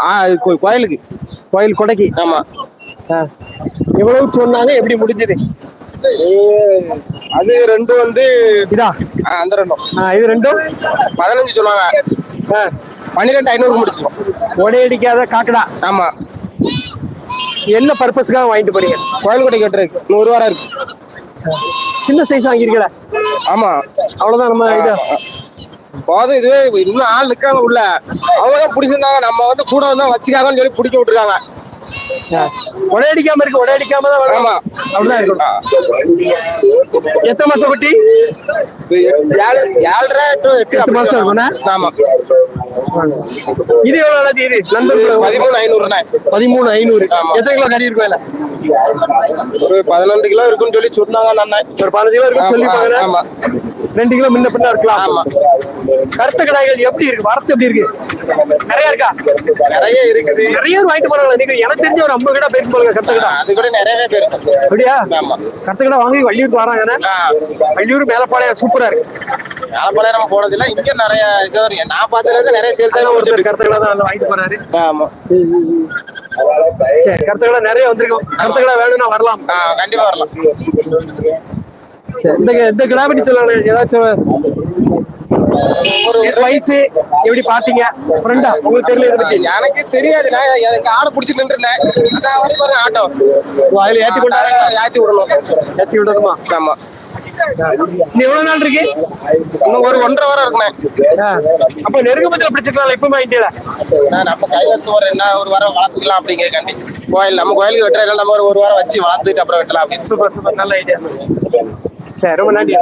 ஆ கோ- கோயிலுக்கு. கோயில் கொடைக்கு. ஆமா. எவ்வளவு சொன்னாங்க எப்படி முடிஞ்சது? அது ரெண்டு வந்து இதா? அந்த ரெண்டும் இது ரெண்டும்? பதினஞ்சு சொன்னாங்க. பன்னிரெண்டு ஐநூறு முடிச்சிடும் உடையடிக்காத காக்கடா. ஆமா. என்ன பர்பஸ்க்காக வாங்கிட்டு போறீங்க? கோயில் கொடை கட்டுறதுக்கு. நூறு ரூபா இருக்கு. சின்ன சைஸ் வாங்கிருக்கல ஆமா. அவ்வளவுதான் நம்ம இது. போதும் இதுவே இன்னும் ஆள் நிக்காங்க உள்ள. அவங்க பிடிச்சிருந்தாங்க. நம்ம வந்து கூட வந்து வச்சுக்காங்கன்னு சொல்லி பிடிக்க விட்டுருக்காங்க. உடையடிக்காம இருக்கு. உடையடிக்காம தான். ஆமா. அப்படிதான் இருக்கும். எத்தனை மாசம் குட்டி? ஏழரை to எட்டு மாசம் இருக்கும்னா? ஆமா. இது எவ்வளவு இது நண்பர்கள் பதிமூணு ஐநூறுண்ணே. பதிமூணு ஐநூறு. எத்தனை கிலோ கறி இருக்கும் ஒரு பதினெண்டு கிலோ இருக்குன்னு சொல்லி சொன்னாங்க ஒரு பதினஞ்சு கிலோ இருக்கும் ஆமா, சொல்லிப்பாங்க ஆமா. ரெண்டு கிலோ முன்ன பின்ன இருக்கலாம். ஆமா. கருத்த கடாய்கள் எப்படி இருக்கு? வரத்து எப்படி இருக்கு? நிறைய இருக்கா? நிறைய இருக்குது. நிறைய வாங்கிட்டு போறாங்க நீங்க எனக்கு தெரிஞ்ச ஒரு ஐம்பது கடை போயிட்டு போங்க கருத்த கடை. அது கூட நிறையவே பேர் அப்படியா? ஆமா. கருத்த கடை வாங்கி வள்ளியூருக்கு வராங்க வள்ளியூர் மேலப்பாளையம் சூப்பரா இருக்கு. ஆலப்பாளையம் நம்ம போனதில்ல. இங்க நிறைய இது. நான் பார்த்ததுல நிறைய சேல்ஸ் ஆகி ஒருத்தர் கொடுத்துட்டு கருத்த கடை தான் வாங்கிட்டு போறாரு. ஆமா. சரி கருத்த கடை நிறைய வந்திருக்கும் கருத்த கடை வேணும்னா வரலாம். கண்டிப்பா வரலாம். இந்த இந்த கடை பத்தி சொல்லலாம் ஏதாச்சும் ஒரு வயசு எப்படி பாத்தீங்க ஃப்ரெண்டா உங்களுக்கு தெரியல இதை பத்தி? எனக்கு தெரியாது. நான் எனக்கு ஆடை பிடிச்சிட்டு இருந்தேன் அதான் வரை பாருங்க ஆட்டோ. அதுல ஏத்தி கொண்டா ஏத்தி விடணும். ஏத்தி விடணுமா? ஆமா. நீ எவ்வளவு நாள் இருக்கு? இன்னும் ஒரு ஒன்றரை வாரம் இருக்குண்ணே. அப்ப நெருங்கமத்துல பிடிச்சிருக்கலாம் இப்ப வாங்கிட்டீல நான் நம்ம கையில எடுத்து ஒரு என்ன ஒரு வாரம் வளர்த்துக்கலாம் அப்படிங்கிறக்காண்டி கோயில் நம்ம கோயிலுக்கு வெட்டுறதுல நம்ம ஒரு ஒரு வாரம் வச்சு வளர்த்துட்டு அப்புறம் வெட்டலாம் அப்படின்னு. Super super. நல்ல ஐடியா சரி ரொம்ப நன்றி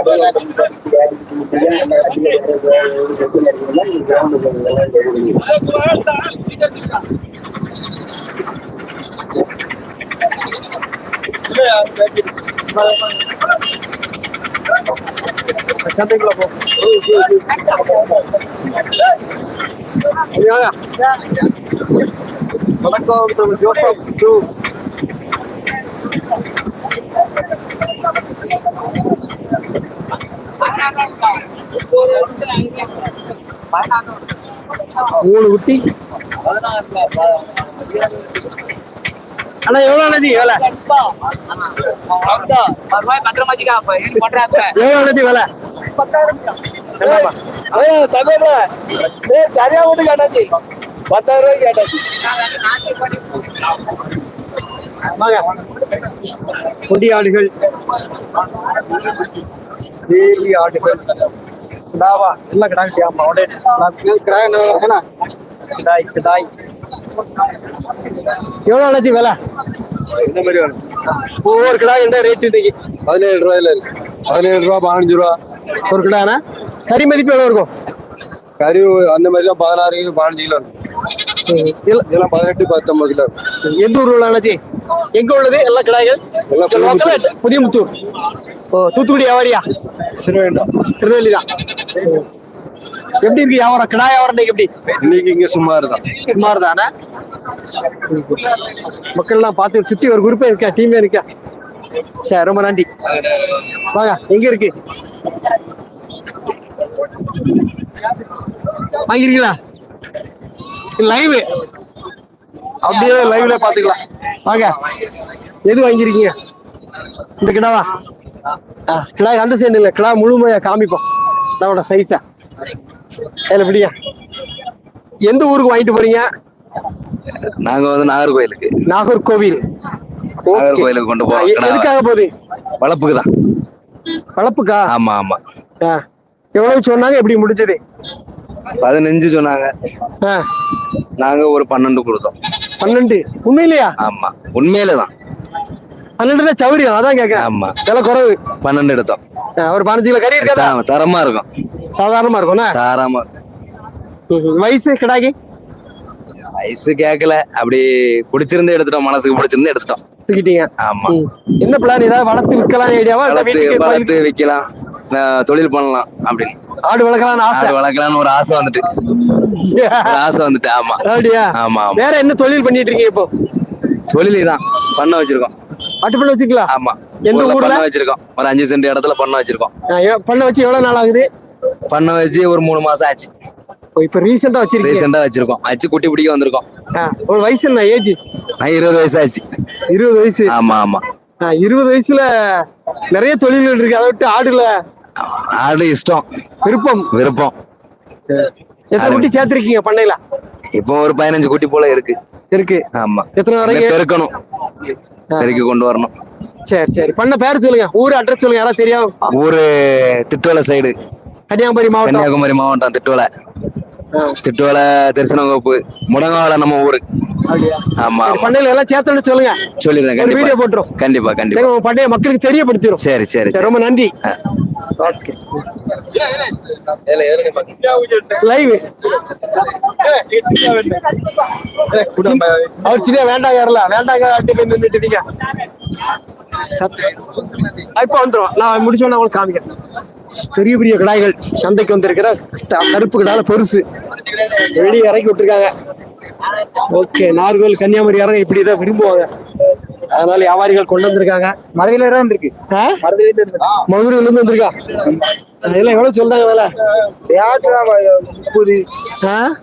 சந்தைக்குள்ள போ ஐயா. வணக்கம் திரு ஜோசப் டூ மூணு குட்டி. அண்ணா எவ்வளோ அண்ணாச்சி? வேலை. பத்திரமா வச்சுக்கா அப்ப இது பண்றாங்க எவ்வளவு அண்ணாச்சி வேலை? என்னப்பா? சரியா மட்டும் கேட்டாச்சு பத்தாயிரம் ரூபாய் கேட்டாச்சு வாங்க ஆடுகள். தேவி ஆடுகள். கிடாவா எல்லாம் கிடாங்க ஆமா கிடாய் கிடாய் எவ்வளவு அண்ணாச்சி வேலை இந்த மாதிரி வரும் ஒவ்வொரு கிடாய் என்ன ரேட் இன்னைக்கு பதினேழு ரூபாயில இருக்கு பதினேழு ரூபா பதினஞ்சு ரூபா ஒரு கிடானா கறி மதிப்பு எவ்வளவு இருக்கும் கறி அந்த மாதிரிலாம் பதினாறு கிலோ பதினஞ்சு கிலோ இருக்கும் இல்ல- இதெல்லாம் பதினெட்டு பத்தொன்பது கிலோ எந்த ஊர்ல உள்ள அண்ணாச்சி எங்க உள்ளது எல்லா கிடாய்கள்? புதியமுத்தூர் ஓ தூத்துக்குடி வியாபாரியா சிறுவேண்டாம் திருநெல்வேலி தான் எப்படி இருக்கு வியாபாரம்? கிடா வியாபாரம் எப்படி? இன்னைக்கு இங்க சுமார் தான் சுமார் தானே மக்கள்லாம் பார்த்து சுத்தி ஒரு குரூப்பே இருக்கா? டீமே இருக்கா? சரி ரொம்ப நன்றி. வாங்க எங்க இருக்கு? வாங்கிருக்கீங்களா? லைவ் அப்படியே லைவ்ல பாத்துக்கலாம் வாங்க. எது வாங்கிருக்கீங்க? இந்த கிடாவா? கிடா அந்த சைடு இல்லை. கிடா முழுமையா காமிப்போம். கிடாவோட சைஸா அதில் எப்படியா எந்த ஊருக்கு வாங்கிட்டு போறீங்க? நாங்க வந்து நாகர்கோயிலுக்கு நாகர்கோவில். Okay. நாகர்கோயிலுக்கு கொண்டு போறோம். எதுக்காக போகுது? வளர்ப்புக்கு தான். வளர்ப்புக்கா? ஆமா ஆமா. எவ்வளவு சொன்னாங்க? எப்படி முடிஞ்சது? பதினஞ்சு சொன்னாங்க. நாங்க ஒரு பன்னெண்டு கொடுத்தோம். பன்னெண்டு. உண்மையிலையா? ஆமா. உண்மையில தான். பன்னெண்டுல சௌரியம் அதான் கேட்க ஆமா. விலை குறைவு. பன்னெண்டு எடுத்தோம். ஒரு பதினஞ்சு கிலோ கறி இருக்காதா த- தரமா இருக்கும். சாதாரணமா இருக்கும்னா? தாராமா வயசு கிடாக்கி? வயசு கேட்கல அப்படி பிடிச்சிருந்து எடுத்துட்டோம். மனசுக்கு பிடிச்சிருந்து எடுத்துட்டோம். தூக்கிட்டீங்க ஆமா. என்ன பிளான் ஏதாவது வளர்த்து விற்கலாம் ஐடியாவா வளர்த்து வளர்த்து அஹ் தொழில் பண்ணலாம் அப்படின்னு. ஆடு வளர்க்கலாம்னு ஆசை. ஆடு வளர்க்கலாம்னு ஒரு ஆசை வந்துட்டு. ஆசை வந்துட்டு. ஆமா. ஆமா வேற என்ன தொழில் பண்ணிட்டு இருக்கீங்க இப்போ? தொழிலே தான் பண்ண வச்சிருக்கோம். அட்டு பண்ண வச்சுக்கலாம் ஆமா. எந்த ஊர்ல வச்சிருக்கோம். ஒரு அஞ்சு சென்ட் இடத்துல பண்ண வச்சிருக்கோம். பண்ண வச்சு எவ்வளவு நாள் ஆகுது? பண்ண வச்சு ஒரு மூணு மாசம் ஆச்சு. இப்ப ரீசெண்டா வச்சிருக்கீங்க. ரீசெண்டா வச்சிருக்கோம். வச்சு குட்டி பிடிக்க வந்திருக்கோம். ஒரு வயசு என்ன ஏஜ் இருபது வயசு ஆச்சு. இருபது வயசு. ஆமா ஆமா. இருபது வயசுல நிறைய தொழில்கள் இருக்கு. அதை விட்டு ஆடுல? ஆடு இஷ்டம். விருப்பம்? விருப்பம். எத்தனை குட்டி சேர்த்திருக்கீங்க பண்ணையில? இப்போ ஒரு பதினஞ்சு குட்டி போல இருக்கு. இருக்கு. ஆமா. எத்தனை வரைக்கும்? பெருக்கணும். பெருக்கி கொண்டு வரணும். சரி சரி. பண்ண பேர் சொல்லுங்க. ஊர் அட்ரஸ் சொல்லுங்க. யாராவது தெரியும் ஊரு திட்டுவலை சைடு கன்னியாகுமரி மாவட்டம். கன்னியாகுமரி மாவட்டம் திட்டுவலை திட்டுவலை தரிசனங்கோப்பு முடங்காவலை நம்ம ஊரு? ஆமா பண்ணையில எல்லாம் சேர்த்தோன்னு சொல்லுங்க. சொல்லிடுறேன். வீடியோ போட்டுரும். கண்டிப்பா கண்டிப்பா. பண்ணைய மக்களுக்கு தெரியப்படுத்திடும் சரி சரி ரொம்ப நன்றி. லைவ் அவர் சரியா வேண்டாம் யாரல? வேண்டாங்க போய் நின்றுட்டு நீங்க. சத்து இப்ப வந்துரும். நான் முடிச்சோன்னா உங்களுக்கு காமிக்கிறேன். பெரிய பெரிய கடாய்கள் சந்தைக்கு வந்திருக்கிற க- கருப்பு கடால பெருசு. வெளியே இறக்கி விட்டுருக்காங்க. ஓகே நார்கோல் கன்னியாகுமரி இறங்க இப்படிதான் விரும்புவாங்க. அதனால வியாபாரிகள் கொண்டு வந்திருக்காங்க. மதுரையில தான் இருக்கு? மதுரையில இருந்து மதுரையில இருந்து வந்திருக்கா? இதெல்லாம் எவ்வளவு சொல்றாங்க வேலை? முப்பது?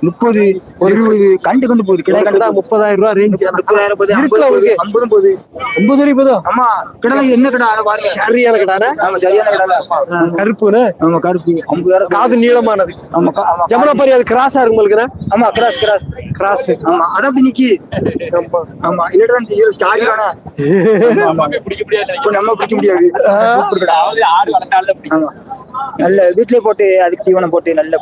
முப்பது இருபது கண்டு கொண்டு போகுது கிடா கண்டு கிடா முப்பதாயிரம் ரூபாய் ரேஞ்ச் முப்பதாயிரம் போகுது? ஐம்பதும் போகுது. ஐம்பது வரைக்கும் போதும்? ஆமா கிடா என்ன கிடா? பாருங்க. சரியான கடான ஆமா சரியான கிடா கருப்புன்னு ஆமா கருப்பு. ஐம்பதாயிரம் காது நீளமானது. ஆமா ஆமா ஜமுனாபாரி அது கிராஸா இருக்கு உங்களுக்கு ஆமா கிராஸ் கிராஸ் கிராஸ் ஆமா அதான் அப்படி நிக்கி. ஆமா. இல்லடா சார்ஜ் வேணா இப்போ நம்ம பிடிக்க முடியாது. சூப்பர் கடா. ஆமா. நல்ல வீட்லயே போட்டு அதுக்கு தீவனம் போட்டு நல்ல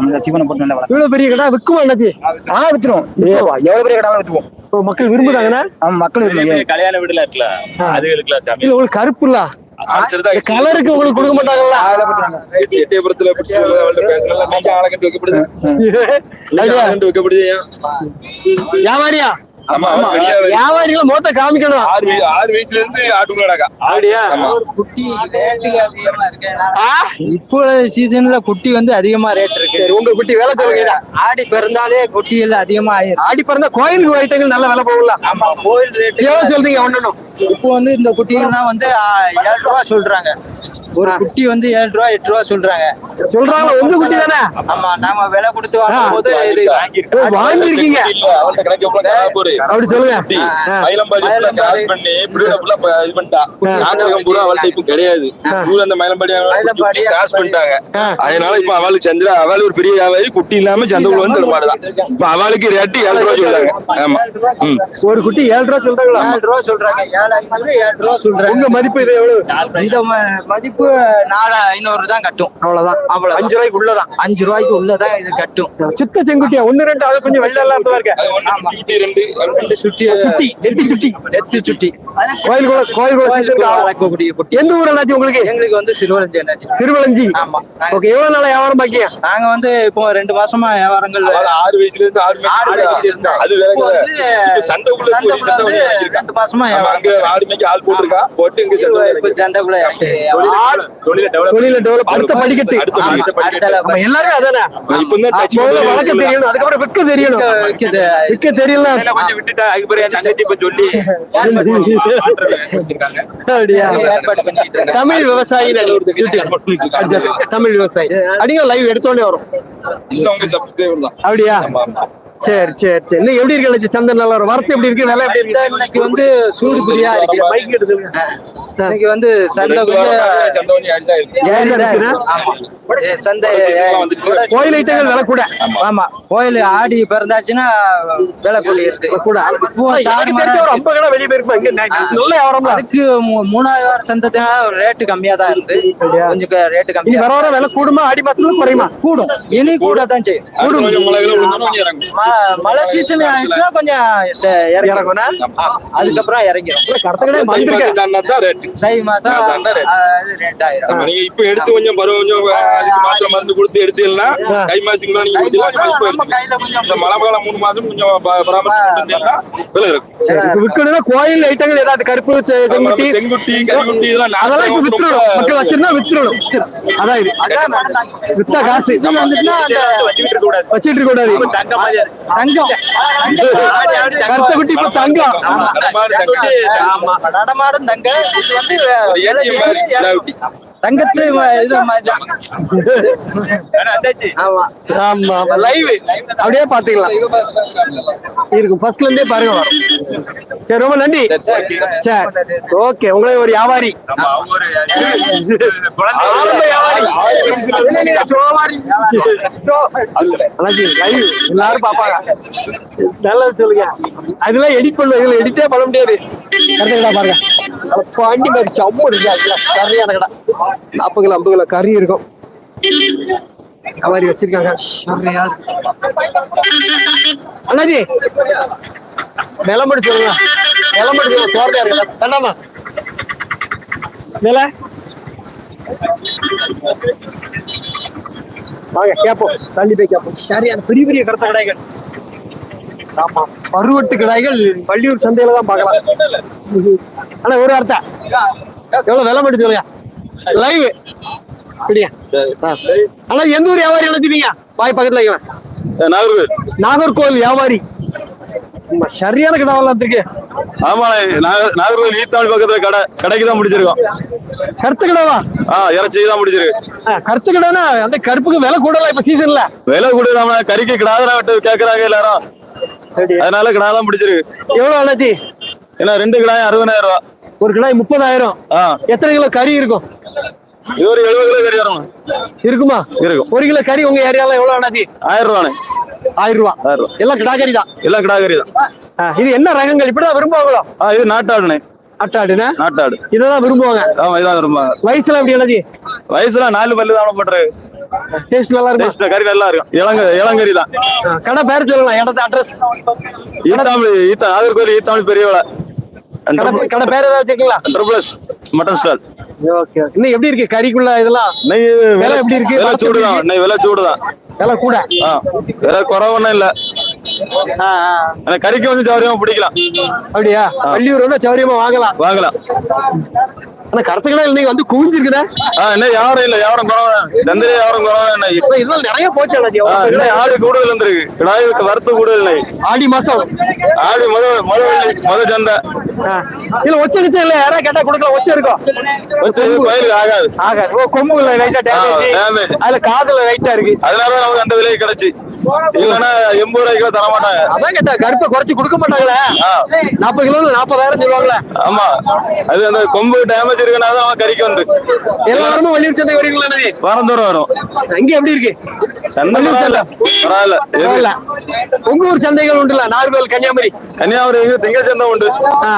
நல்லா தீவனம் போட்டு நல்லா இவ்வளவு பெரிய கடா விக்குமா அண்ணாச்சி ஆ வித்துருவோம். ஏவா எவ்வளவு பெரிய கடாலும் வித்துவோம் மக்கள் விரும்புறாங்கன்னா ஆமா மக்கள் விரும்புங்க கல்யாண வீடுல இருக்குல்ல அதுகளுக்குலாம் சாமி. இல்ல உங்களுக்கு கருப்பு இல்ல? அடுத்ததுதான் கலருக்கு உங்களுக்கு கொடுக்க மாட்டாங்கல்ல? எட்டயபுரத்துல பேசலாம் வைக்கப்படுது. வைக்கப்படுது ஏன்? வியாபாரிகளை மொத்த காமிக்கணும். ஆறு ஆறு வயசுல இருந்து ஆட்டுங்களாக்கா அப்படியா குட்டி? இப்போ சீசன்ல குட்டி வந்து அதிகமா ரேட் இருக்கு. சரி உங்க குட்டி வேலை சொல்லுங்க ஆடி பிறந்தாலே குட்டிகள் அதிகமா ஆயிரும். ஆடி பிறந்த கோயிலுக்கு ஐட்டங்கள் நல்ல விலை போகல ஆமா கோயில் ரேட்டு எவ்வளவு சொல்றீங்க ஒண்ணு இப்போ வந்து இந்த குட்டிகள் தான் வந்து ஏழு ரூபா சொல்றாங்க. ஒரு குட்டி வந்து ஏழு ரூபா எட்டு ரூபா சொல்றாங்க. சொல்றாங்களா? உங்க குட்டி தானே? ஆமா நாம விலை கொடுத்து வாங்கும் போது இது காசு போரு. அப்படி சொல்லுங்க. மயிலம்பாடி பண்ணி, இது பண்ணிட்டா. நாகரிகம் பூரா அவள்கிட்ட இப்ப கிடையாது. ஊர்ல அந்த மயிலம்பாடி cross பண்ணிட்டாங்க. அதனால இப்ப அவளுக்கு சந்திரா அவள் ஒரு பெரிய வியாபாரி குட்டி இல்லாம சந்தைக்குள்ள வந்து தருமாடுதான் இப்ப அவளுக்கு ரேட்டு ஏழு ரூபா சொல்றாங்க. ஆமா. ஒரு குட்டி ஏழு ரூபா சொல்றாங்களா? ஏழு ரூபா சொல்றாங்க. ஏழு ஐநூறு ஏழு ரூபா சொல்றாங்க. உங்க மதிப்பு இது எவ்வளவு? இந்த ம- மதிப்பு நாலு ஐநூறு தான் கட்டும். அவ்வளவுதான். அவ்வளவு அஞ்சு ரூபாய்க்கு உள்ளதான். அஞ்சு ரூபாய்க்கு உள்ளதான் இது கட்டும். சித்த செங்குட்டியா? ஒண்ணு ரெண்டு அது கொஞ்சம் வெள்ளை எல்லாம் இருக்க. ரெண்டு ரெண்டு. சுட்டி சுட்டி நெத்தி சுட்டி. நெத்தி சுட்டி. கோயில் கூட கோயில் கூட கோயிலுக்கு வளர்க்கக்கூடிய குட்டி. எந்த ஊர் என்னாச்சு உங்களுக்கு? எங்களுக்கு வந்து சிறுவலஞ்சி என்னாச்சு. சிறுவலஞ்சி. ஆமா. நாங்க ஓகே எவ்வளவு நாளா வியாபாரம் பாக்கியா நாங்க வந்து இப்போ ரெண்டு மாசமா வியாபாரங்கள் ஆறு வயசுல இருந்து ஆறு வயசுல இருந்து. அது வேற வாங்கியிருக்கா. ரெண்டு மாசமா அங்க ஆடு மேய்க்க ஆள் போட்டிருக்கா. போட்டு இங்க சந்தை தொழில டெவலப் அடுத்த படிக்கட்டு. எல்லாருமே அதானே? சொல்லலாம். தெரியணும். அதுக்கப்புறம் விற்க தெரியணும். விற்க தெரியல. கொஞ்சம் விட்டுட்டா அதுக்கப்புறம் என் தங்கச்சி இப்ப சொல்லி. தமிழ் விவசாயி தமிழ் விவசாயி. அடிங்க லைவ் எடுத்தோடனே வரும். அப்படியா? ஆமா, ஆமா. சரி சரி சரி. இன்னும் எப்படி இருக்கு சந்தன் நல்லா வரும் வரத்து எப்படி இருக்கு? விலை எப்படி இருக்கு? இன்னைக்கு வந்து சூடு பிரியா இருக்கு. மைக் எடுத்து. இன்னைக்கு வந்து சந்தை கொஞ்சம் சந்தை கோயில் ஐட்டங்கள் விலை கூட ஆமா. கோயில் ஆடி பிறந்தாச்சுன்னா விலை கூட ஒரு. ஐம்பது கடை வெளியே போயிருப்பா இங்க? நெ- நல்ல வியாபாரம் தான். அதுக்கு மூணாவது வாரம் சந்தை ரேட்டு கம்மியா தான் இருந்து கொஞ்சம் ரேட்டு இனி கம்மியா வர வர விலை கூடுமா? ஆடி மாசத்துல குறையுமா? கூடும். இனி கூட தான் செய்யும். கொஞ்சம் மழை சீசன் ஆயிட்டுனா கொஞ்சம் இறங்கும் இறங்கும்னா அதுக்கப்புறம் இறங்கிடும் கருத்த கடை தை மாசம் நீங்க இப்ப எடுத்து கொஞ்சம் பருவம் கொஞ்சம் மாத்திரை மருந்து கொடுத்து எடுத்தீங்கன்னா தை நீங்க மாசம் இந்த மழை காலம் மூணு மாசம் கொஞ்சம் ப- பராமரிச்சு கொடுத்தீங்கன்னா விலை இருக்கும். விக்கணும்னா கோயில் ஐட்டங்கள் ஏதாவது கருப்பு செங்குட்டி செங்குட்டி கரிகுட்டி இதெல்லாம் அதெல்லாம் ரொம்ப- மக்கள் வச்சிருந்தா வித்துறணும் அதான் இது. வித்தா காசு. இருக்க கூடாது. வச்சிட்டு கூடாது. தங்கம். கருத்த குட்டி இப்ப தங்கம். நடமாடும் தங்க. இது வந்து ஒரு ஏடிஎம் மாதிரி விலை இதாகுட்டி. தங்கத்து இது மாதிரிதான் ஆமா. லைவ் அப்படியே பாத்துக்கலாம் இருக்கும் ஃபர்ஸ்ட்ல இருந்தே பாருங்க. வரும். சரி ரொம்ப நன்றி. சரி ஓகே உங்களே ஒரு வியாபாரி. எல்லாரும் பாப்பாங்க நல்லது சொல்லுங்க. அதெல்லாம் எடிட் பண்ணுவோம் இதுல எடிட்டே பண்ண முடியாது. கரெக்டா பாருங்க. பாண்டி மாதிரி சம்மு இருக்கு சரியான கடை. நாற்பது கிலோ ஐம்பது கிலோ கறி இருக்கும். மாதிரி வச்சிருக்காங்க. அண்ணாஜி விலை மட்டும் சொல்லுங்க விலை மட்டும் சொல்லுங்க தோரணையா இருக்கு? வேண்டாமா? விலை வாங்க கேப்போம் தள்ளி போய் கேப்போம் சரியான பெரிய பெரிய கடத்த கடைகள். ஆமா பருவட்டு கடாய்கள் வள்ளியூர் சந்தையில தான் பார்க்கலாம். ஆனா ஒரு வார்த்தை. எவ்வளவு விலை மட்டும் சொல்லுங்க. லைவ் அப்படியா. ஆனா எந்த ஊர் வியாபாரி நினைச்சிப்பீங்க? வாய் பக்கத்துல நாகர்கோவில். நாகர்கோவில் வியாபாரி. சரியான கிடாவெல்லாம் இருக்கு ஆமா நாகர்கோவில் ஈத்தாவளி பக்கத்துல கடை கடைக்கு தான் முடிச்சிருக்கோம். கருத்து கிடாவா? ஆ இறைச்சி தான் முடிச்சிருக்கு கருத்து கிடானா அந்த கருப்புக்கு விலை கூடல இப்ப சீசன்ல விலை கூட நம்ம கறிக்கு கிடாதான் விட்டு கேக்குறாங்க எல்லாரும். அதனால கிடா தான் பிடிச்சிருக்கு எவ்வளவு அண்ணாச்சி ஏன்னா ரெண்டு கிடாயும் அறுபதாயிரம் ரூபா. ஒரு கிடாய் முப்பதாயிரம். எத்தனை கிலோ கறி இருக்கும்? இது ஒரு எழுபது கிலோ கறி வரும் இருக்குமா? இருக்கும் ஒரு கிலோ கறி உங்க ஏரியால எவ்வளவு அண்ணாச்சி? ஆயிரம் ரூபானே ஆயிரம் ரூபா ஆயிரம் ரூபா எல்லாம் கிடா கறி தான். எல்லாம் கிடா கறி தான் இது என்ன ரகங்கள்? இப்படிதான் விரும்புவாங்களோ? இது நாட்டாடுனே? அட்டாடுனா நாட்டாடு. இததான் விரும்புவாங்க. ஆமா இதான் ரொம்ப வயசுல எப்படி அண்ணாச்சி? வயசுல நாலு பல்லு தான் போட்டுரு டேஸ்ட் நல்லா இருக்கும்? டேஸ்ட் கறி நல்லா இருக்கும். இளங்க இளங்கறி தான். கடை பேர் சொல்லலாம் இடத்த அட்ரஸ் ஈத்தாமலி ஈத்தா நாகர்கோவில் ஈத்தாமலி பெரிய விலை. கடை பேர் ஏதாவது வச்சுக்கீங்களா ட்ரிபிள்ஸ் மட்டன் ஸ்டால் ஓகே இன்னும் எப்படி இருக்கு? கறிக்குள்ள இதெல்லாம்? நெய் விலை எப்படி இருக்கு? விலை வளர்ச்சி சூடு எப்படி தான் நெய் விலை சூடு தான் விலை கூட. ஆ விலை குறவொன்னும் இல்ல. கறிக்கு வந்து சௌரியமா பிடிக்கலாம். அப்படியா? வள்ளியூர் வந்து சௌரியமா வாங்கலாம். வாங்கலாம். ஆனா கருத்து கடை நீங்க வந்து குவிஞ்சிருக்குதா? என்ன யாரும் இல்ல யாரும் குறவ சந்திரி யாரும் இதெல்லாம் நிறைய போச்சு? ஆடு கூடுதல் வந்திருக்கு. கிடாய்க்கு வறுத்து கூடுதல் ஆடி மாசம். ஆடு முத முத முத சந்தை. இல்ல ஒச்ச கிச்ச இல்ல யாரா கேட்டா கொடுக்கல ஒச்ச இருக்கும். இது கோயிலுக்கு ஆகாது. ஆக ஓ கொம்புல லைட்டா டேமேஜ். அதுல காதுல லைட்டா இருக்கு. அதனால நமக்கு அந்த விலைக்கு கிடைச்சு. இல்லைன்னா எண்பது ரூபாய்க்கு தர மாட்டாங்க அதான் கேட்டா கருப்பை குறைச்சு கொடுக்க மாட்டாங்களே. நாற்பது கிலோ நாற்பதாயிரம் சொல்லுவாங்களே? ஆமா. அது அந்த கொம்பு டேமேஜ் தான் அவன் கறிக்கு வந்து. எல்லா வாரமும் வள்ளியூர் சந்தை வரீங்களா அண்ணாச்சி? வாரம் தூரம் வரும். அங்க எப்படி இருக்கு. உங்க ஊர் சந்தைகள் உண்டுல நாகர்கோவில் கன்னியாகுமரி? கன்னியாகுமரி இங்க திங்கள் சந்தை உண்டு. ஆ.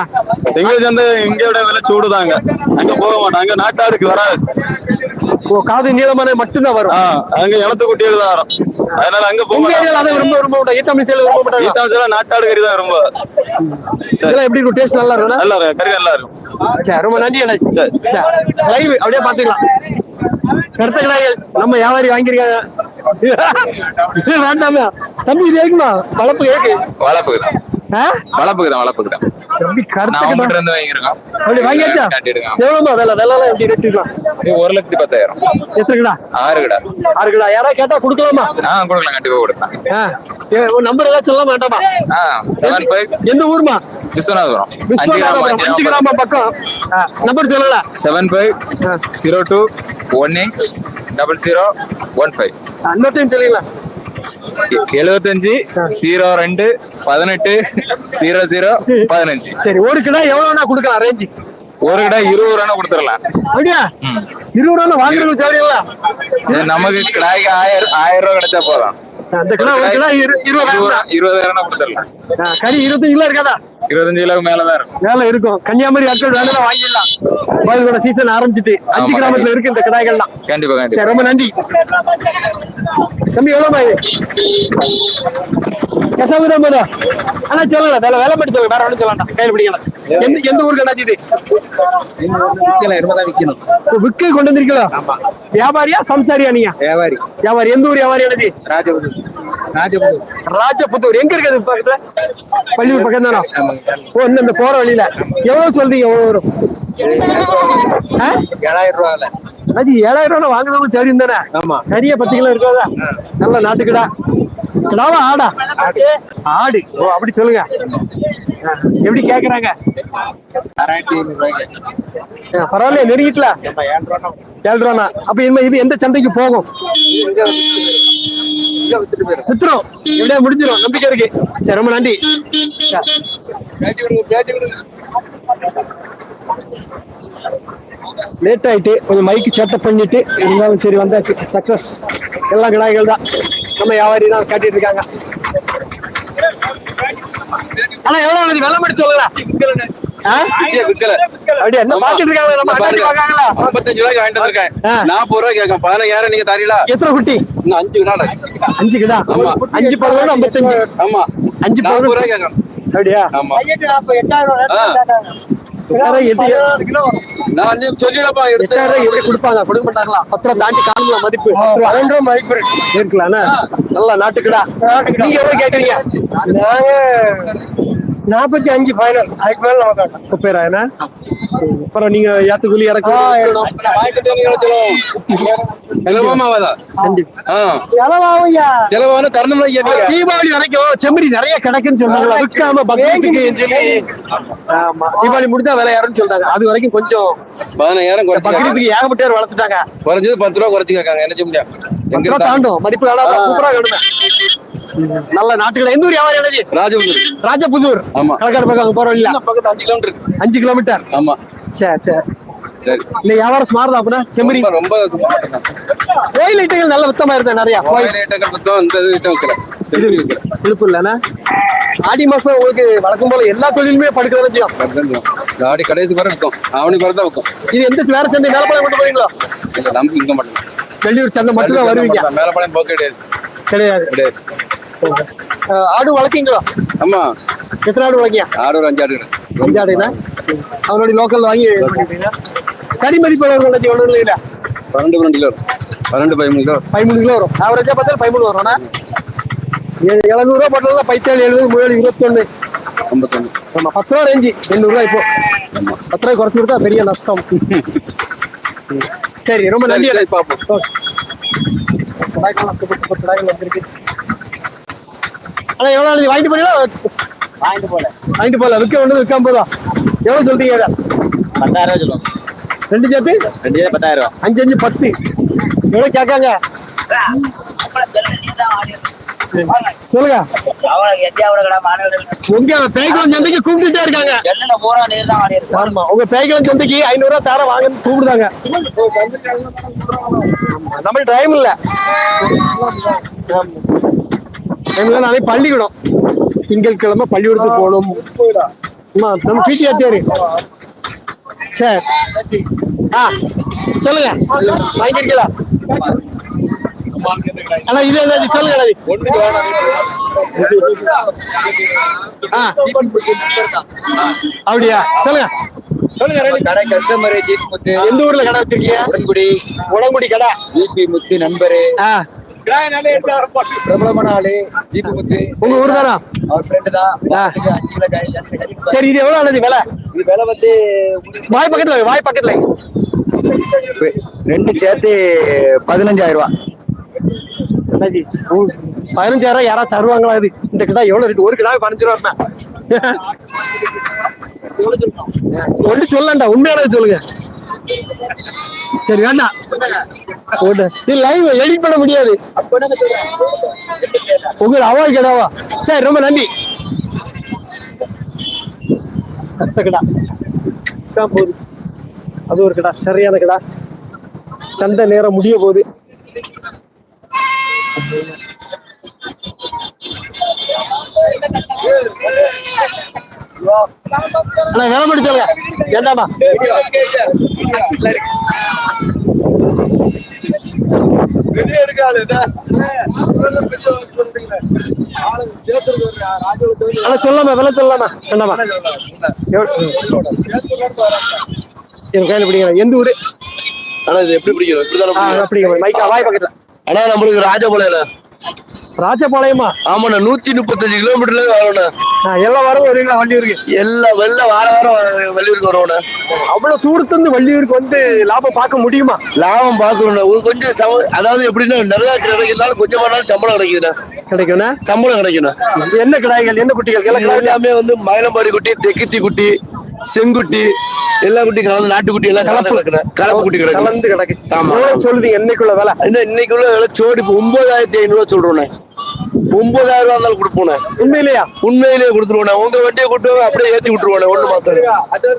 திங்கள் சந்தை இங்க விட விலை சூடுதாங்க. அங்க போக மாட்டோம் அங்க நாட்டாடுக்கு வராது. ஓ காது நீளமான மட்டும்தான் வரும். அங்க இனத்து குட்டிகள் தான் வரும். அதனால அங்க போக அதை விரும்ப விரும்ப மாட்டோம். சேல நாட்டாடு கறி தான் ரொம்ப இதெல்லாம் எப்படி இருக்கும்? டேஸ்ட் நல்லா இருக்கும் நல்லா இருக்கும். கறி நல்லா இருக்கும். சரி ரொம்ப நன்றி அண்ணாச்சி சரி. லைவ் அப்படியே பாத்துக்கலாம் கருத்த கடாய்கள் நம்ம வியாபாரி வாங்கியிருக்காங்க. வேண்டாமே. தம்பி இது ஏக்குமா வளர்ப்பு ஏக்கு வளர்ப்புக்கு தான் ஆ? வளர்ப்புக்கு தான் வளர்ப்புக்கு தான். தம்பி கருத்த நான் கடா உங்ககிட்ட இருந்து வாங்கியிருக்கோம். அப்படி வாங்கியாச்சா? காட்டிடுங்க எவ்வளவுமா வேலை? வேலை எப்படி ரேட் இருக்கலாம் இது ஒரு லட்சத்தி பத்தாயிரம். எத்தனை கடா ஆறு கடை ஆறு கடா யாராவது கேட்டா கொடுக்கலாமா? ஆ கொடுக்கலாம். கண்டிப்பா கொடுக்கலாம். நம்பர் ஏதாவது சொல்ல வேண்டாமா? செவன் ஃபைவ் எந்த ஊர்மா? விஸ்வநாதபுரம். அஞ்சு விஸ்வநாதபுரம். அஞ்சு கிராமம் கிராமம் பக்கம். நம்பர் சொல்லல. Seven five zero two one eight double zero one five இன்னொரு டைம் சொல்லுங்களா எழுபத்தஞ்சு ஜீரோ ரெண்டு பதினெட்டு ஜீரோ ஜீரோ பதினஞ்சு. சரி ஒரு கிலோ எவ்வளவுனா கொடுக்கலாம் ரேஞ்சு ஒரு கடை இருபது ரூபா கொடுத்துடலாம். அப்படியா? இருபது ரூபா வாங்குறது சௌரியங்களா சரி நமக்கு கிடாய்க்கு ஆயிரம் ஆயிரம் ரூபா கிடைச்சா போதும். அந்த கிலோ ஒரு கிலோ இரு- இருபதாயிரம். இருபதாயிரம் கொடுத்துடலாம். கறி இருபத்தஞ்சு கிலோ இருக்காதா? இருபத்தஞ்சு கிலோக்கு மேலதான் இருக்கும். வேலை இருக்கும். கன்னியாகுமரி ஆட்கள் வேலை வாங்கிடலாம். கோயிலோட சீசன் ஆரம்பிச்சிட்டு அஞ்சு. கிராமத்துல இருக்கு இந்த கடாய்கள்லாம். கண்டிப்பா கண்டிப்பா. ரொம்ப நன்றி. தம்பி எவ்வளவு கசாபு தான் போதா ஆனா சொல்லல வேலை வேலை மட்டும் சொல்லுங்க வேற ஒன்றும் சொல்ல வேண்டாம் கையில் பிடிக்கலாம் எந்த எந்த ஊர் கடாச்சி இது விற்கணும் விக்கு கொண்டு வந்திருக்கீங்களா? வியாபாரியா சம்சாரியா நீங்க? வியாபாரி. வியாபாரி. எந்த ஊர் வியாபாரி எனது ராஜபுதூர். ராஜபுதூர். ராஜபுத்தூர் எங்க இருக்குது பக்கத்துல? பள்ளியூர் பக்கம் தானே ஓ இந்த போற வழியில. எவ்வளவு சொல்றீங்க எவ்வளவு வரும்? ஏழாயிரம் ரூபாயில. அது ஏழாயிரம் ரூபாய் வாங்குறவங்க சரி தானே? ஆமா. கறிய பத்து கிலோ இருக்காதா? நல்ல நாட்டுக்கடா. கிடாவா ஆடா? ஆடு. ஓ அப்படி சொல்லுங்க. எப்படி கேக்குறாங்க? பரவாயில்லையே நெருங்கிட்டல? ஏழு ரூபாண்ணா அப்ப இனிமே இது எந்த சந்தைக்கு போகும்? வித்துரும். எப்படியா முடிஞ்சிடும் நம்பிக்கை இருக்கு. சரி ரொம்ப நன்றி. லேட் ஆயிட்டு கொஞ்சம் மைக்கு செட்டப் பண்ணிட்டு இருந்தாலும் சரி வந்தாச்சு சக்சஸ் எல்லாம் கிடாய்கள் தான். நம்ம வியாபாரி தான் காட்டிட்டு இருக்காங்க. ஆனா எவ்வளவு ஆனது வெள்ளம் அடிச்சு சொல்லல எத்தனை குட்டி? இன்னும் அஞ்சு விடாட அஞ்சு கிடா? ஆமா. அஞ்சு பதினொன்று ஐம்பத்தஞ்சு. ஆமா. அஞ்சு பதினொன்று அப்படியா? ஆமா. எட்டாயிரம் நான் சொல்லிடப்பா எட்டாயிரம் எப்படி கொடுப்பாங்க. கொடுக்க மாட்டாங்களா பத்து ரூபா தாண்டி காணுங்களா மதிப்பு. பன்னெண்டு ரூபா மதிப்பு. இருக்கலாம்ண்ணா நல்லா நாட்டுக்கடா. நீங்க எவ்வளவு கேக்குறீங்க? நாற்பத்தி அஞ்சு ஃபைனல் அதுக்கு மேல நம்ம முப்பதாயிரம் அப்புறம் நீங்க ஏத்துக்குள்ளி செலவான தரணும் தீபாவளி வரைக்கும் செம்மறி நிறைய கிடைக்குன்னு சொன்னாங்க விற்காம ஆமா. தீபாவளி முடிஞ்சா விலை ஏறும்னு சொல்றாங்க. அது வரைக்கும் கொஞ்சம் பதினாயிரம். பக்ரீத்துக்கு ஏகப்பட்ட பேர் வளர்த்துட்டாங்க. குறைஞ்சது பத்து ரூபா குறைச்சு கேட்காங்க என்ன செய்ய முடியும்? பத்து எங்க தாண்டும். மதிப்பு சூப்பரா கடுமை. நல்ல நாட்டுக்கடை எந்த ஊர் வியாபாரம் ராஜபுரம் ராஜபுதூர். ஆமா. கலக்காடு பக்கம் போறோம் இல்ல பக்கத்து அஞ்சு கிலோமீட்டர் அஞ்சு கிலோமீட்டர் ஆமா. சரி சரி சரி. இல்ல வியாபாரம் ஸ்மார்ட் அப்படின்னா செம்மறி. ரொம்ப கோயில் ஐட்டங்கள் நல்ல வித்தமா இருந்தா நிறைய. கோயில் ஐட்டங்கள் இந்த ஐட்டம் இல்லைன்னா ஆடி மாசம் உங்களுக்கு வழக்கம் போல எல்லா தொழிலுமே படுக்கிறத செய்யும் காடி கடைசி வரை விற்கும் வரை தான் விற்கும் இது எந்த வேற சந்தை மேலப்பாளையம் கொண்டு போறீங்களா இல்ல நமக்கு இங்க மட்டும் வெள்ளியூர் சந்தை மட்டும் தான். வருவீங்க மேலப்பாளையம் போக கிடையாது. கிடையாது. ஆடு வளர்க்கீங்களா ஆமா. எத்தனை ஆடு வளர்க்கீங்க? ஆறு ஒரு அஞ்சு ஆடு. அஞ்சு ஆடுனா? அவனுடைய லோக்கல் வாங்கி கறி மதிப்பு எவ்வளவு ஒன்றும் இல்லையா? பன்னெண்டு பன்னெண்டு கிலோ. பன்னெண்டு பதிமூணு கிலோ. பதிமூணு கிலோ வரும். ஆவரேஜா பார்த்தா பதிமூணு வரும்னா எழுநூறுவா போட்டதுல பைத்தாள் எழுபது முயல் இருபத்தொன்னு. ஐம்பத்தொன்னு. ஆமா பத்து ரூபா ரேஞ்சு எண்ணூறுவா இப்போ. பத்து ரூபாய் குறைச்சு கொடுத்தா பெரிய நஷ்டம். சரி ரொம்ப நன்றி. பார்ப்போம். சூப்பர் சூப்பர் கடாய்கள் வந்திருக்கு. ஆனா எவ்வளவு நாளைக்கு வாங்கிட்டு போறீங்களா வாங்கிட்டு போல வாங்கிட்டு போகல. விற்க ஒன்று விற்காம போதா எவ்வளவு சொல்றீங்க? பத்தாயிரம் ரூபா சொல்லுவோம். ரெண்டு சேர்த்து? ரெண்டு பத்தாயிரம் ரூபா அஞ்சு அஞ்சு பத்து. எவ்வளவு கேட்காங்க? சொல்லுங்க. உங்க பேய்குளம் சந்தைக்கு கூப்பிட்டுட்டே இருக்காங்க. ஆமா உங்க பேய்குளம் சந்தைக்கு ஐநூறு ரூபா தர வாங்கன்னு கூப்பிடுதாங்க. நம்ம டைம் இல்ல. இல்ல நாளைக்கு பள்ளிக்கூடம். திங்கட்கிழமை பள்ளிக்கூடத்துக்கு போகணும். ஆமா நம்ம பிடிஆர் தேரு சரி. ஆ சொல்லுங்க. வாங்கிருக்கீங்களா? அண்ணா இது என்ன சொல்லுங்க அப்படியா? சொல்லுங்க. கடை கஸ்டமர் எந்த ஊர்ல கடை வச்சிருக்கீங்க? உடன்குடி. உடங்குடி கடை. ஜிபி முத்து நண்பரு. ஆ. பிரபலமான ஆளு ஜிபி முத்து உங்க ஊர் தானா அவர் ஃப்ரெண்டு தான். அஞ்சு கிலோ சரி இது எவ்வளவு ஆனது? விலை? இது விலை வந்து வாய் பக்கத்துல வாய் பக்கத்துல. ரெண்டு சேர்த்து பதினஞ்சாயிரம் ரூபா. அண்ணாஜி பதினஞ்சாயிரம் யாராவது தருவாங்களா இது? இந்த கிடா எவ்வளவு ரேட் ஒரு கிடா பதினஞ்சு ரூபா ஒன்று சொல்லண்டா உண்மையானது சொல்லுங்க. சரி வேண்டாம். இது லைவ் எடிட் பண்ண முடியாது. உங்க அவால் கிடாவா சரி ரொம்ப நன்றி. அடுத்த கிடா. போகுது அது ஒரு கிடா சரியான கிடா. சண்டை நேரம் முடிய போகுது. அண்ணா வேலை மட்டும் சொல்லுங்க. ஏண்டாமா அண்ணா சொல்லாமா விலை சொல்லாமா. என் கையில பிடிக்கிறேன் எந்த ஊரு? ஆனா இது எப்படி பிடிக்கிறோம் இப்படிதானே பிடிக்கிறோம். மைக்கா வாய் பக்கத்துல. ஆனா நம்மளுக்கு ராஜபாளையம் ராஜபாளையமா? ஆமாண்ணா நூத்தி முப்பத்தஞ்சு கிலோமீட்டர்ல ஆ, எல்லா வாரமும் வருவீங்களா வள்ளியூருக்கு? எல்லாம் வெளில வார வாரம் வெளியூருக்கு வருவோம் அவ்வளவு தூரத்துல இருந்து வள்ளியூருக்கு வந்து லாபம் பார்க்க முடியுமா? லாபம் பார்க்கணும் ஒரு கொஞ்சம் சம அதாவது எப்படின்னா நிறைய கிடைக்கிறதுனால கொஞ்சமா நாள் சம்பளம் கிடைக்குதுண்ணா. கிடைக்கும்னா சம்பளம் கிடைக்கணும் என்ன கிடாய்கள்? என்ன குட்டிகள்? எல்லாம் வந்து மயிலம்பாடி குட்டி தெக்கித்தி குட்டி செங்குட்டி எல்லா குட்டி கலந்து நாட்டுக்குட்டி எல்லாம் கலந்து கிடக்குறேன் கலப்பு குட்டி கிடக்கு. கலந்து கிடக்கு. ஆமா. சொல்லுதீங்க என்னைக்குள்ள வேலை? இன்னும் இன்னைக்கு உள்ள விலை சோடி ஒன்பதாயிரத்தி ஐநூறு ரூபா சொல்றோண்ணே. ஒன்பதாயிரம் ரூபா இருந்தாலும் கொடுப்போண்ணே உண்மையிலேயா? உண்மையிலேயே கொடுத்துருவோண்ணே உங்க வண்டியை கூட்டு அப்படியே ஏத்தி விட்டுருவோண்ணே ஒண்ணு மாத்தாரு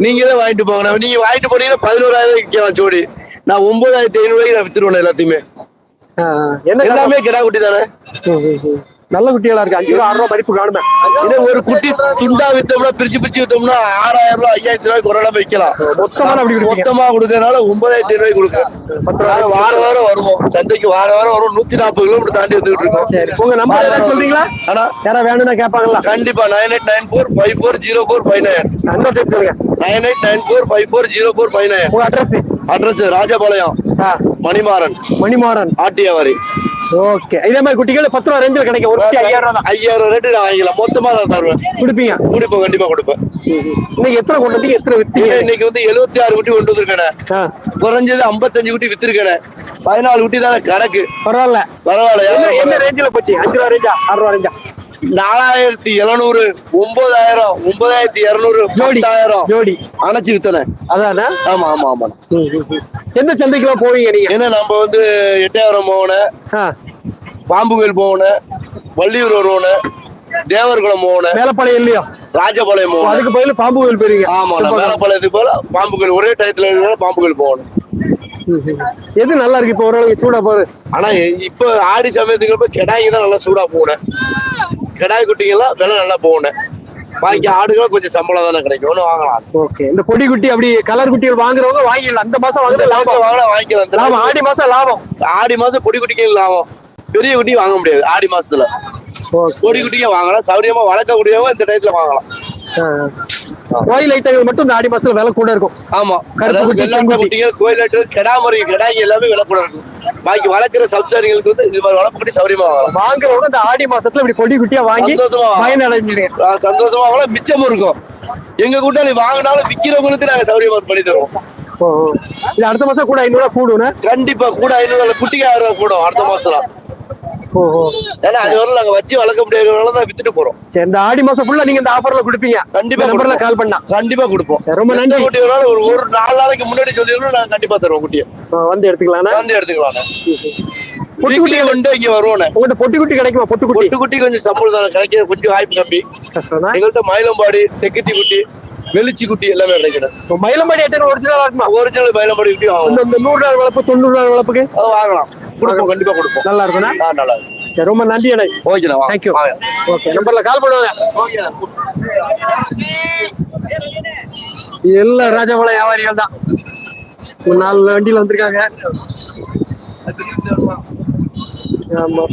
நீங்க தான் வாங்கிட்டு போங்கண்ணே நீங்க வாங்கிட்டு போனீங்கன்னா பதினோராயிரம் விற்கலாம் ஜோடி. நான் ஒன்பதாயிரத்தி ஐநூறு ரூபாய்க்கு நான் வித்துருவேன் எல்லாத்தையுமே? எல்லாமே கிடா குட்டி தானே. நல்ல குட்டிகளா இருக்கு. அஞ்சு ரூபா ஆறு ரூபா மதிப்பு காணுமே. இதே ஒரு குட்டி துண்டா வித்தோம்னா பிரிச்சு பிரிச்சு வித்தோம்னா ஆறாயிரம் ரூபாய் ஐயாயிரத்தி ரூபாய்க்கு ஒரு நாள் விற்கலாம். மொத்தமா அப்படி மொத்தமா கொடுக்கறதுனால ஒன்பதாயிரத்தி ரூபாய்க்கு கொடுக்குறேன் பத்து நாங்க ரூபா வார வாரம் வருவோம். சந்தைக்கு வார வாரம் வரும் நூத்தி நாற்பது கிலோமீட்டர் தாண்டி வந்துட்டு இருக்கோம். உங்க நம்பர் சொல்றீங்களா? ஆனா யாரா வேணும்னா கேட்பாங்களா? கண்டிப்பா nine eight nine four five four zero four five nine இன்னொரு டைம் சொல்லுங்க. Nine eight nine four five four zero four five nine உங்க அட்ரஸ் அட்ரஸ் ராஜபாளையம். மணிமாறன். மணிமாறன். ஆட்டியாவாரி. ஓகே இதே மாதிரி குட்டிகள் பத்து ரூபா ரேஞ்சில் கிடைக்கும். ஒரு குட்டி ஐயாயிரம் ரூபா ஐயாயிரம் ரேட்டு நான் வாங்கிக்கலாம். மொத்தமா நான் தருவேன். கொடுப்பீங்க? கொடுப்பேன் கண்டிப்பா கொடுப்பேன். இன்னைக்கு எத்தனை கொண்டு வந்தீங்க? எத்தனை வித்தீங்க? இன்னைக்கு வந்து எழுபத்தி ஆறு குட்டி கொண்டு வந்திருக்கேன். குறைஞ்சது ஐம்பத்தஞ்சு குட்டி வித்திருக்கேன். பதினாலு குட்டி தானே கணக்கு. பரவாயில்ல. பரவாயில்ல என்ன ரேஞ்சில் போச்சு? அஞ்சு ரூபா ரேஞ்சா ஆறு ரூபா ரேஞ்சா நாலாயிரத்தி எழுநூறு ஒன்பதாயிரம் ஒன்பதாயிரத்தி இருநூறு பத்தாயிரம் ஜோடி அணைச்சு வித்தனே. அதானே? ஆமா ஆமா ஆமா. எந்த சந்தைக்கெல்லாம் போவீங்க நீங்க? ஏன்னா நம்ம வந்து எட்டயபுரம் போகணும் ஆ, பாம்புகோயில் போகணும் வள்ளியூர் வருவோம் தேவர்குளம் போகணும் மேலப்பாளையம் இல்லையோ? ராஜபாளையம் போகணும் அதுக்கு பதில் பாம்பு கோயில் போயிருவீங்க ஆமா மேலப்பாளையத்துக்கு போல பாம்புகோயில் ஒரே டயத்துல இருக்கிற பாம்புகோயில் போகணும். ம், ம். எது நல்லா இருக்கு இப்போ ஓரளவுக்கு சூடா போகுது? ஆனா இப்ப ஆடி சமயத்துக்கு கிடாய்க்கு தான் நல்லா சூடா போகணும் கிடாய் குட்டிங்கெல்லாம் விலை நல்லா போகணும் பாக்கி ஆடுகள் கொஞ்சம் சம்பளம் தானே கிடைக்கும். ஒண்ணு வாங்கலாம். ஓகே. இந்த பொடி குட்டி அப்படி கலர் குட்டிகள் வாங்குறவங்க வாங்கிடலாம். அந்த மாசம் வாங்குறது லாபம். வாங்கலாம் வாங்கிக்கலாம். லாபம். ஆடி மாசம் லாபம். ஆடி மாசம் பொடி குட்டிக்கு லாபம்? பெரிய குட்டி வாங்க முடியாது. ஆடி மாசத்துல. பொடி குட்டிங்க வாங்கலாம். சௌரியமா வளர்க்கக்கூடியவங்க இந்த டயத்துல வாங்கலாம். கோயில் ஐட்டங்கள் மட்டும் இந்த ஆடி மாசத்துல விலை கூட இருக்கும். ஆமா. கருப்பு அதாவது குட்டி, வெள்ளாட்டு செங்குட்டி. குட்டிங்க கோயிலாட்டு கெடாமரி கெடாய் எல்லாமே விலை கூட இருக்கும். பாக்கி வளர்க்குற சப்சாரிகளுக்கு வந்து இது மாதிரி வளர்ப்பு சௌரியமா வாங்கலாம். வாங்குறவங்க இந்த ஆடி மாசத்துல இப்படி பொடி குட்டியா வாங்கி. பயனடைஞ்சிடுங்க. சந்தோஷமா வாங்கலாம். மிச்சமும் இருக்கும். எங்க கூட்டாளி வாங்கினாலும் விக்கிறவங்களுக்கு நாங்க சௌரியமா பண்ணி தருவோம். இது அடுத்த மாசம் கூட ஐநூறு ரூபா கூடும்னா? கண்டிப்பா கூட ஐநூறு குட்டிக்கு ஆயிரம் ரூபாய் கூடும் அடுத்த மாசம் ஏன்னா அது வரல நாங்க வச்சு வளர்க்க முடியாதனால தான் வித்துட்டு போறோம். சரி இந்த ஆடி மாசம் ஃபுல்லா நீங்க இந்த ஆஃபர்ல கொடுப்பீங்க. கண்டிப்பா நம்பர்ல. கால் பண்ணா. கண்டிப்பா கொடுப்போம். ரொம்ப நன்றி. குட்டி ஒரு ஒரு நாலு நாளைக்கு முன்னாடி சொல்லிடணும் நாங்க கண்டிப்பா தருவோம் குட்டியை. வந்து எடுத்துக்கலாம் வந்து எடுத்துக்கலாம் பொட்டு வீக்லி வந்து இங்க வருவோம் உங்கள்ட்ட பொட்டி குட்டி கிடைக்குமா? பொட்டு குட்டி? பொட்டு குட்டி கொஞ்சம் சம்பளம் தானே கிடைக்க கொஞ்சம் வாய்ப்பு கம்மி. எங்கள்கிட்ட மயிலம்பாடி தெக்குத்தி குட்டி வெளிச்சி குட்டி எல்லாமே கிடைக்கணும் மயிலம்பாடி எத்தனை ஒரிஜினலா இருக்குமா? ஒரிஜினல் மயிலம்பாடி குட்டி இந்த நூறு நாள் வளர்ப்பு தொண்ணூறு நாள் வளர்ப்புக்கு? அது வாங்கலாம். கொடுப்போம் கண்டிப்பா கொடுப்போம். நல்லா இருக்கும்னா ஆ நல்லா இருக்கு சரி ரொம்ப நன்றி எனக்கு ஓகேண்ணா. தேங்க்யூ ஓகே நம்பர்ல கால் பண்ணுவாங்க எல்லா ராஜபாளையம் வியாபாரிகள் தான். ஒரு நாலு வண்டியில வந்திருக்காங்க. ஆமா.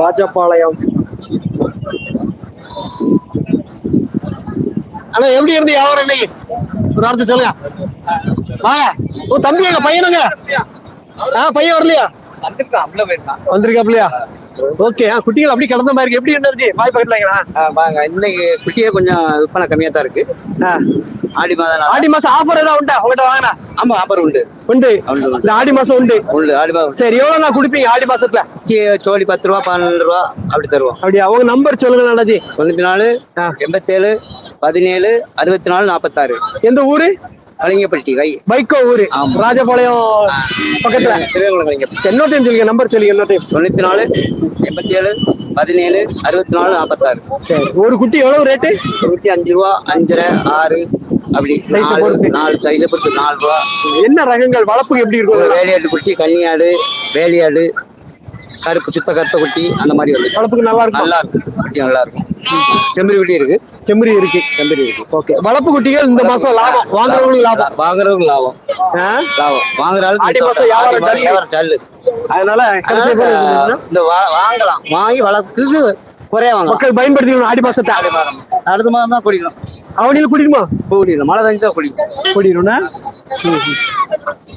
ராஜபாளையம். அண்ணா எப்படி இருந்து வியாபாரம் இன்னைக்கு? ஒரு வார்த்தை சொல்லுங்க. வாங்க. ஓ தம்பி எங்க? பையனுங்க ஆ பையன் வரலையா? வந்திருக்காப்லையா? ஓகே குட்டிகள் அப்படி கிடந்த மாதிரி எப்படி இருந்துச்சு வாய் பக்கத்துலங்களா? வாங்க இன்னைக்கு குட்டியே கொஞ்சம் விற்பனை கம்மியா தான் இருக்கு ஆடி மாதம் ஆடி மாசம் ஆஃபர் ஏதாவது உண்டா? உங்கள்கிட்ட வாங்கினா? ஆமா ஆஃபர் உண்டு. உண்டு. இந்த ஆடி மாசம் உண்டு. உண்டு ஆடி மாதம். சரி எவ்வளவு நான் கொடுப்பீங்க ஆடி மாசத்துல சோழி பத்து ரூபா பன்னெண்டு ரூபா அப்படி தருவோம். அப்படியா? உங்க நம்பர் சொல்லுங்க நானாஜி. தொண்ணூத்தி நாலு. எண்பத்தேழு பதினேழு அறுபத்தி நாலு நாற்பத்தாறு எந்த ஊரு? கலிங்கப்பட்டி கை பைக்கோ ஊரு. ராஜபாளையம் பக்கத்துல. திருவேங்குளம் கலிங்கப்பட்டி இன்னொரு டைம் சொல்லுங்க நம்பர் சொல்லுங்க இன்னொரு டைம் தொண்ணூத்தி நாலு எண்பத்தேழு பதினேழு அறுபத்தி நாலு நாற்பத்தாறு சரி. ஒரு குட்டி எவ்வளவு ரேட்டு நூற்றி அஞ்சு ரூபா அஞ்சரை ஆறு அப்படி நாலு பொறுத்து. நாலு சைஸை பொறுத்து நாலு ரூபா. என்ன ரகங்கள்? வளர்ப்புக்கு எப்படி ஒரு இருக்கும் வேலையாடு குட்டி கன்னியாடு வேலையாடு கருப்பு சுத்த கருத்த குட்டி அந்த மாதிரி வந்து வளர்ப்புக்கு நல்லா இருக்கும். நல்லா இருக்கும். குட்டி நல்லா இருக்கும். செம்பரி குட்டி இருக்கு. செம்மறி இருக்கு. செம்பரி இருக்கு. ஓகே வளர்ப்பு குட்டிகள் இந்த மாசம் லாபம். வாங்குறவங்களுக்கு லாபம். வாங்குறவங்க லாபம்? லாபம். வாங்குற ஆளுக்கு ஆடி மாசம் வியாபாரம் டல்லு. அதனால இந்த வாங்கலாம். வாங்கி வளர்க்குக்கு குறைய மக்கள் பயன்படுத்திக்கணும் ஆடி மாசத்தை. ஆடி மாதம் அடுத்த மாதம் தான் குடிக்கணும். அவனில் குடிக்குமா? குடிக்கணும். மழை பெஞ்சா குடிக்கும் குடிக்கணும்னா?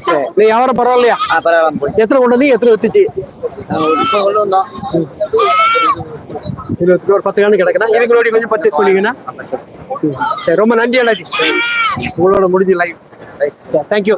சரி. நீ வியாபாரம் பரவாயில்லையா? பரவாயில்ல. எத்தனை கொண்டு வந்தீங்க? எத்தனை வித்துச்சு இப்போ கொண்டு வந்தோம். இருபத்தி ஒரு பத்து கணக்கு கிடக்குண்ணா இதுங்களோட கொஞ்சம் பர்ச்சேஸ் பண்ணுவீங்கண்ணா ம். சரி ரொம்ப நன்றி அண்ணாஜி உங்களோட முடிஞ்சு லைவ் சரி தேங்க்யூ